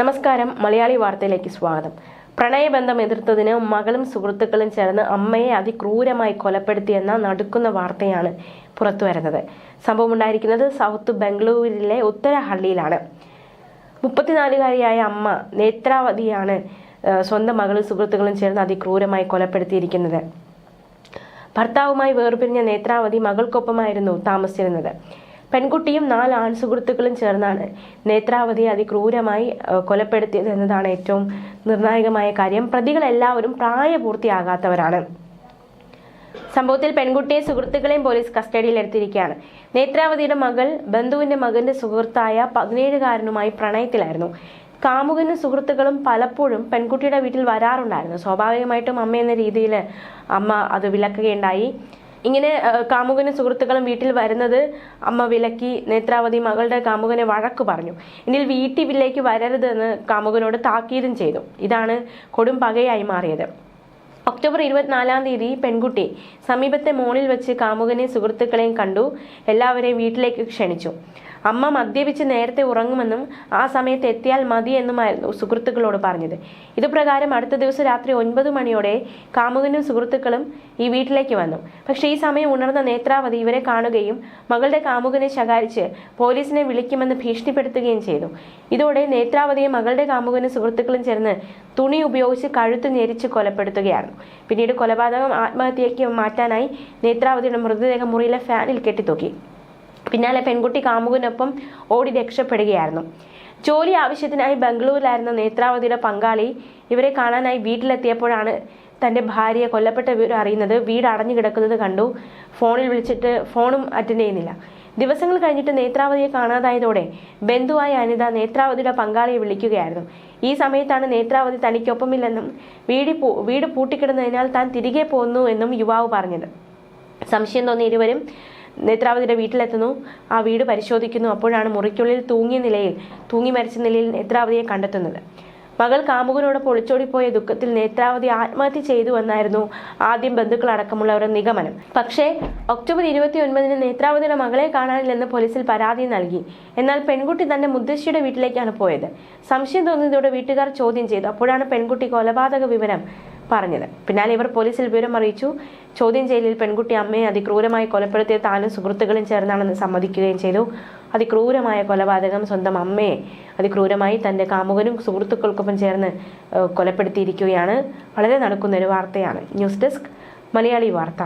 നമസ്കാരം. മലയാളി വാർത്തയിലേക്ക് സ്വാഗതം. പ്രണയബന്ധം എതിർത്തതിന് മകളും സുഹൃത്തുക്കളും ചേർന്ന് അമ്മയെ അതിക്രൂരമായി കൊലപ്പെടുത്തിയെന്ന നടുക്കുന്ന വാർത്തയാണ് പുറത്തുവരുന്നത് സംഭവം ഉണ്ടായിരിക്കുന്നത് സൗത്ത് ബംഗളൂരിലെ ഉത്തരഹള്ളിയിലാണ്. മുപ്പത്തിനാലുകാരിയായ അമ്മ നേത്രാവതിയാണ് സ്വന്തം മകളും സുഹൃത്തുക്കളും ചേർന്ന് അതിക്രൂരമായി കൊലപ്പെടുത്തിയിരിക്കുന്നത്. ഭർത്താവുമായി വേർപിരിഞ്ഞ നേത്രാവതി മകൾക്കൊപ്പമായിരുന്നു താമസിച്ചിരുന്നത്. പെൺകുട്ടിയും നാല് ആൺസുഹൃത്തുക്കളും ചേർന്നാണ് നേത്രാവതിയെ അതിക്രൂരമായി കൊലപ്പെടുത്തിയത് എന്നതാണ് ഏറ്റവും നിർണായകമായ കാര്യം. പ്രതികളെല്ലാവരും പ്രായപൂർത്തിയാകാത്തവരാണ്. സംഭവത്തിൽ പെൺകുട്ടിയെ സുഹൃത്തുക്കളെയും പോലീസ് കസ്റ്റഡിയിലെടുത്തിരിക്കുകയാണ് നേത്രാവതിയുടെ മകൾ ബന്ധുവിന്റെ മകന്റെ സുഹൃത്തായ പതിനേഴുകാരനുമായി പ്രണയത്തിലായിരുന്നു. കാമുകനും സുഹൃത്തുക്കളും പലപ്പോഴും പെൺകുട്ടിയുടെ വീട്ടിൽ വരാറുണ്ടായിരുന്നു. സ്വാഭാവികമായിട്ടും അമ്മ എന്ന രീതിയിൽ അമ്മ അത് വിലക്കുകയുണ്ടായി. ഇങ്ങനെ കാമുകനും സുഹൃത്തുക്കളും വീട്ടിൽ വരുന്നത് അമ്മ വിലക്കി നേത്രാവതി മകളുടെ കാമുകനെ വഴക്ക് പറഞ്ഞു. ഇനി വീട്ടിൽ വീട്ടിലേക്ക് വരരുതെന്ന് കാമുകനോട് താക്കീതും ചെയ്തു. ഇതാണ് കൊടും പകയായി മാറിയത്. ഒക്ടോബർ ഇരുപത്തിനാലാം തീയതി പെൺകുട്ടി സമീപത്തെ മോളിൽ വെച്ച് കാമുകനെയും സുഹൃത്തുക്കളെയും കണ്ടു. എല്ലാവരെയും വീട്ടിലേക്ക് ക്ഷണിച്ചു. അമ്മ മദ്യപിച്ച് നേരത്തെ ഉറങ്ങുമെന്നും ആ സമയത്ത് എത്തിയാൽ മതി എന്നുമായിരുന്നു സുഹൃത്തുക്കളോട് പറഞ്ഞത്. ഇതുപ്രകാരം അടുത്ത ദിവസം രാത്രി ഒൻപത് മണിയോടെ കാമുകനും സുഹൃത്തുക്കളും ഈ വീട്ടിലേക്ക് വന്നു. പക്ഷേ ഈ സമയം ഉണർന്ന നേത്രാവതി ഇവരെ കാണുകയും മകളുടെ കാമുകനെ ശകാരിച്ച് പോലീസിനെ വിളിക്കുമെന്ന് ഭീഷണിപ്പെടുത്തുകയും ചെയ്തു. ഇതോടെ നേത്രാവതിയെ മകളുടെ കാമുകനും സുഹൃത്തുക്കളും ചേർന്ന് തുണി ഉപയോഗിച്ച് കഴുത്ത് ഞെരിച്ച് കൊലപ്പെടുത്തുകയായിരുന്നു. പിന്നീട് കൊലപാതകം ആത്മഹത്യയ്ക്ക് മാറ്റാനായി നേത്രാവതിയുടെ മൃതദേഹം മുറിയിലെ ഫാനിൽ കെട്ടിത്തൂക്കി. പിന്നാലെ പെൺകുട്ടി കാമുകനൊപ്പം ഓടി രക്ഷപ്പെടുകയായിരുന്നു. ജോലി ആവശ്യത്തിനായി ബംഗളൂരിലായിരുന്ന നേത്രാവതിയുടെ പങ്കാളി ഇവരെ കാണാനായി വീട്ടിലെത്തിയപ്പോഴാണ് തന്റെ ഭാര്യയെ കൊല്ലപ്പെട്ട വിവരം അറിയുന്നത്. വീട് അടഞ്ഞു കിടക്കുന്നത് കണ്ടു. ഫോണിൽ വിളിച്ചിട്ട് ഫോണും അറ്റൻഡ് ചെയ്യുന്നില്ല. ദിവസങ്ങൾ കഴിഞ്ഞിട്ട് നേത്രാവതിയെ കാണാതായതോടെ ബന്ധുവായ അനിത നേത്രാവതിയുടെ പങ്കാളിയെ വിളിക്കുകയായിരുന്നു. ഈ സമയത്താണ് നേത്രാവതി തനിക്കൊപ്പമില്ലെന്നും വീടി വീട് പൂട്ടിക്കിടന്നതിനാൽ താൻ തിരികെ പോന്നു എന്നും യുവാവ് പറഞ്ഞത്. സംശയം തോന്നിയ ഇരുവരും നേത്രാവതിയുടെ വീട്ടിലെത്തുന്നു. ആ വീട് പരിശോധിക്കുന്നു. അപ്പോഴാണ് മുറിക്കുള്ളിൽ തൂങ്ങിയ നിലയിൽ തൂങ്ങി മരിച്ച നിലയിൽ നേത്രാവതിയെ കണ്ടെത്തുന്നത്. മകൾ കാമുകനോടൊപ്പം ഒളിച്ചോടിപ്പോയ ദുഃഖത്തിൽ നേത്രാവതി ആത്മഹത്യ ചെയ്തു എന്നായിരുന്നു ആദ്യം ബന്ധുക്കളടക്കമുള്ളവരുടെ നിഗമനം. പക്ഷേ ഒക്ടോബർ ഇരുപത്തി ഒൻപതിന് നേത്രാവതിയുടെ മകളെ കാണാനില്ലെന്ന് പോലീസിൽ പരാതി നൽകി. എന്നാൽ പെൺകുട്ടി തന്റെ മുത്തശ്ശിയുടെ വീട്ടിലേക്കാണ് പോയത്. സംശയം തോന്നിയതോടെ വീട്ടുകാർ ചോദ്യം ചെയ്തു. അപ്പോഴാണ് പെൺകുട്ടി കൊലപാതക വിവരം പറഞ്ഞത്. പിന്നാലെ ഇവർ പോലീസിൽ വിവരം അറിയിച്ചു. ചോദ്യം ചെയ്യലിൽ പെൺകുട്ടി അമ്മയെ അതിക്രൂരമായി കൊലപ്പെടുത്തിയ താനും സുഹൃത്തുക്കളും ചേർന്നാണെന്ന് സമ്മതിക്കുകയും ചെയ്തു. അതിക്രൂരമായ കൊലപാതകം സ്വന്തം അമ്മയെ അതിക്രൂരമായി തന്റെ കാമുകനും സുഹൃത്തുക്കൾക്കൊപ്പം ചേർന്ന് കൊലപ്പെടുത്തിയിരിക്കുകയാണ്. വളരെ നടക്കുന്ന ഒരു വാർത്തയാണ്. ന്യൂസ് ഡെസ്ക് മലയാളി വാർത്ത.